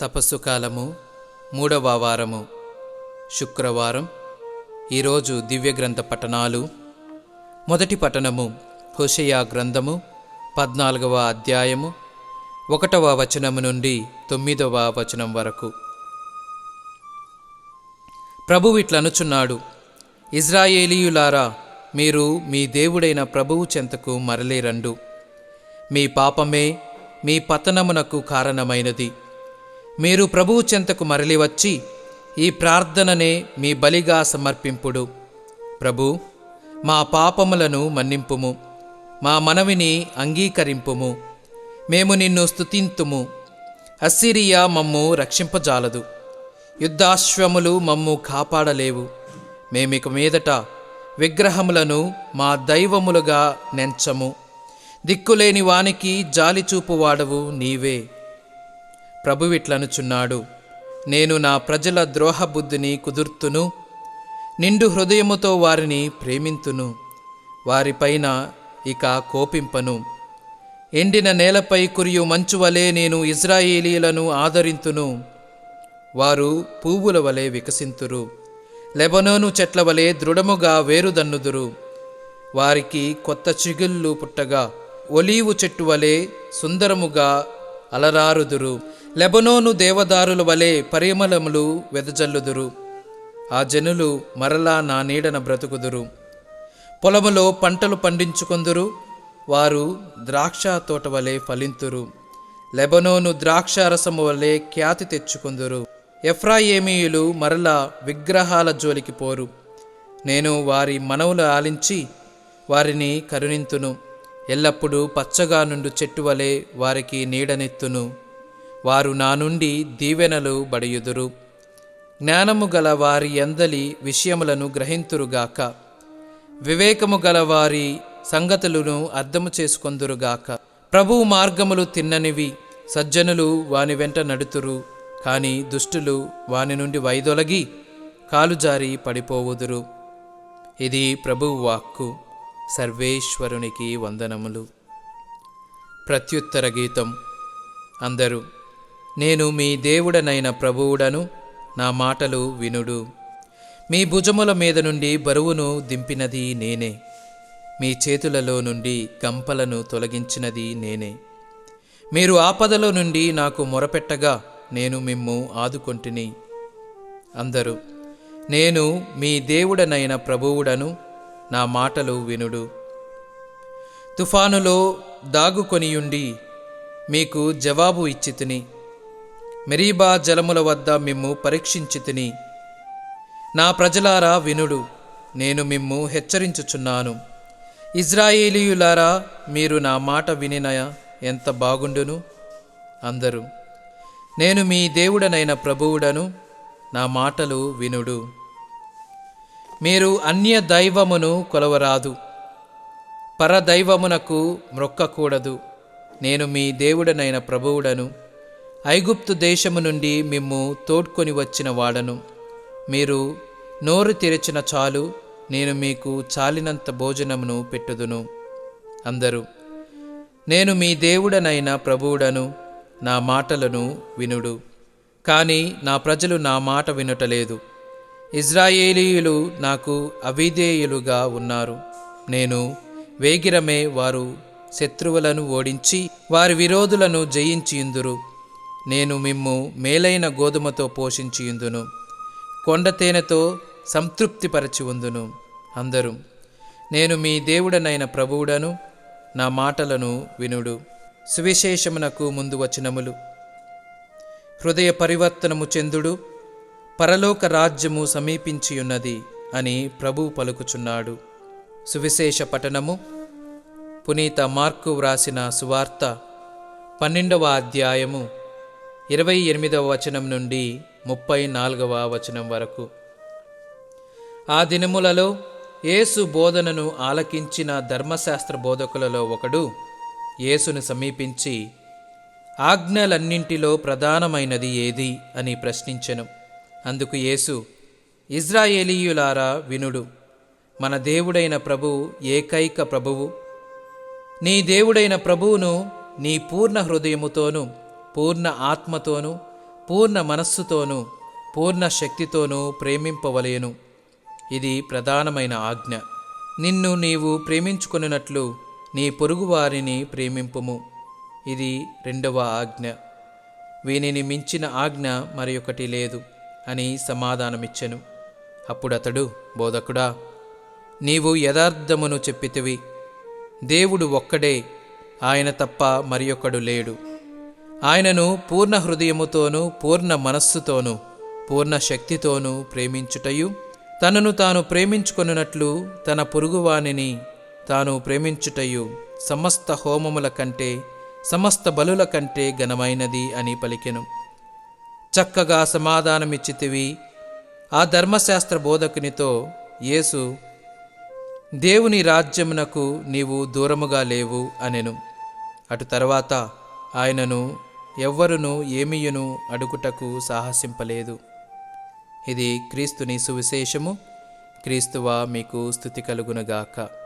తపస్సు కాలము మూడవ వారము. శుక్రవారం ఈరోజు దివ్య గ్రంథ పఠనాలు. మొదటి పఠనము హోషయా గ్రంథము పద్నాలుగవ అధ్యాయము ఒకటవ వచనము నుండి తొమ్మిదవ వచనం వరకు. ప్రభువు ఇట్లనుచున్నాడు ఇజ్రాయేలీయులారా మీరు మీ దేవుడైన ప్రభువు చెంతకు మరలేరండు. మీ పాపమే మీ పతనమునకు కారణమైనది. మీరు ప్రభువు చెంతకు మరలి వచ్చి ఈ ప్రార్థననే మీ బలిగా సమర్పింపుడు. ప్రభు మా పాపములను మన్నింపుము. మా మనవిని అంగీకరింపుము. మేము నిన్ను స్థుతింతుము అస్సిరియా మమ్ము రక్షింపజాలదు. యుద్ధాశ్వములు మమ్ము కాపాడలేవు. మేమిక మీదట విగ్రహములను మా దైవములుగా నెంచము. దిక్కులేని వానికి జాలిచూపువాడవు నీవే. ప్రభువిట్లనుచున్నాడు. నేను నా ప్రజల ద్రోహబుద్ధిని కుదుర్తును నిండు హృదయముతో వారిని ప్రేమింతును. వారిపైన ఇక కోపింపను. ఎండిన నేలపై కురియు మంచువలే నేను ఇజ్రాయేలీలను ఆదరింతును. వారు పువ్వుల వలె వికసింతురు. లెబనోను చెట్ల వలె దృఢముగా వేరుదన్నుదురు. వారికి కొత్త చిగుళ్ళు పుట్టగా ఒలీవు చెట్టు వలె సుందరముగా అలరారుదురు. లెబనోను దేవదారుల వలె పరిమళములు వెదజల్లుదురు. ఆ జనులు మరలా నా నీడన బ్రతుకుదురు. పొలములో పంటలు పండించుకొందురు. వారు ద్రాక్ష తోట వలె ఫలింతురు. లెబనోను ద్రాక్షారసము వలె ఖ్యాతి తెచ్చుకుందురు. ఎఫ్రాయేమీయులు మరలా విగ్రహాల జోలికి పోరు. నేను వారి మనవులు ఆలించి వారిని కరుణింతును. ఎల్లప్పుడూ పచ్చగా నుండు చెట్టు వలె వారికి నీడనెత్తును. వారు నా నుండి దీవెనలు బడియుదురు. జ్ఞానము గల వారి అందలి విషయములను గ్రహింతురుగాక వివేకము గల వారి సంగతులను అర్థము చేసుకొందురుగాక ప్రభువు మార్గములు తిన్ననివి సజ్జనులు వాని వెంట నడుతురు. కాని దుష్టులు వాని నుండి వైదొలగి కాలుజారి పడిపోవుదురు. ఇది ప్రభువు వాక్కు. సర్వేశ్వరునికి వందనములు. ప్రత్యుత్తర గీతం. అందరూ నేను మీ దేవుడనైన ప్రభువుడను నా మాటలు వినుడు. మీ భుజముల మీద నుండి బరువును దింపినది నేనే. మీ చేతులలో నుండి గంపలను తొలగించినది నేనే. మీరు ఆపదలో నుండి నాకు మొరపెట్టగా నేను మిమ్ము ఆదుకొంటిని. అందరూ నేను మీ దేవుడనైన ప్రభువుడను నా మాటలు వినుడు. తుఫానులో దాగుకొనియుండి మీకు జవాబు ఇచ్చితిని. మెరీబా జలముల వద్ద మిమ్ము పరీక్షించి తిని. నా ప్రజలారా వినుడు నేను మిమ్ము హెచ్చరించుచున్నాను. ఇజ్రాయేలీయులారా మీరు నా మాట వినిన ఎంత బాగుండును? అందరూ నేను మీ దేవుడనైన ప్రభువుడను నా మాటలు వినుడు. మీరు అన్య దైవమును కొలవరాదు. పరదైవమునకు మ్రొక్కకూడదు. నేను మీ దేవుడనైన ప్రభువుడను. ఐగుప్తు దేశము నుండి మిమ్ము తోడ్కొని వచ్చిన వాడను. మీరు నోరు తెరిచిన చాలు నేను మీకు చాలినంత భోజనమును పెట్టుదును. అందరూ నేను మీ దేవుడనైన ప్రభువుడను నా మాటలను వినుడు. కానీ నా ప్రజలు నా మాట వినుటలేదు. ఇజ్రాయేలీయులు నాకు అవిధేయులుగా ఉన్నారు. నేను వేగిరమే వారు శత్రువులను ఓడించి వారి విరోధులను జయించియుందురు నేను మిమ్ము మేలైన గోధుమతో పోషించియుందును కొండ తేనెతో సంతృప్తిపరచి ఉందును. అందరూ నేను మీ దేవుడనైన ప్రభువుడను నా మాటలను వినుడు. సువిశేషమునకు ముందు వచనములు. హృదయ పరివర్తనము చెందుడు పరలోక రాజ్యము సమీపించియున్నది అని ప్రభు పలుకుచున్నాడు. సువిశేష పఠనము. పునీత మార్కు వ్రాసిన సువార్త పన్నెండవ అధ్యాయము ఇరవై ఎనిమిదవ వచనం నుండి ముప్పై నాలుగవ వచనం వరకు. ఆ దినములలో యేసు బోధనను ఆలకించిన ధర్మశాస్త్ర బోధకులలో ఒకడు యేసును సమీపించి ఆజ్ఞలన్నింటిలో ప్రధానమైనది ఏది? అని ప్రశ్నించెను. అందుకు యేసు ఇజ్రాయేలీయులారా వినుడు మన దేవుడైన ప్రభువు ఏకైక ప్రభువు. నీ దేవుడైన ప్రభువును నీ పూర్ణ హృదయముతోనూ పూర్ణ ఆత్మతోనూ పూర్ణ మనస్సుతోనూ పూర్ణ శక్తితోనూ ప్రేమింపవలయను ఇది ప్రధానమైన ఆజ్ఞ. నిన్ను నీవు ప్రేమించుకొనినట్లు నీ పొరుగువారిని ప్రేమింపుము. ఇది రెండవ ఆజ్ఞ. వీనిని మించిన ఆజ్ఞ మరొకటి లేదు అని సమాధానమిచ్చెను. అప్పుడతడు బోధకుడా నీవు యథార్థమును చెప్పితివి. దేవుడు ఒక్కడే ఆయన తప్ప మరి లేడు. ఆయనను పూర్ణ హృదయముతోనూ పూర్ణ మనస్సుతోనూ పూర్ణ శక్తితోనూ ప్రేమించుటయు. తనను తాను ప్రేమించుకొనున్నట్లు తన పొరుగువానిని తాను ప్రేమించుటయు సమస్త హోమముల కంటే సమస్త బలుల కంటే ఘనమైనది అని పలికెను. చక్కగా సమాధానమిచ్చితివి ఆ ధర్మశాస్త్ర బోధకునితో యేసు దేవుని రాజ్యమునకు నీవు దూరముగా లేవు అనెను. అటు తర్వాత ఆయనను ఎవ్వరును ఏమియును అడుగుటకు సాహసింపలేదు. ఇది క్రీస్తుని సువిశేషము. క్రీస్తువా మీకు స్థుతి కలుగునగాక.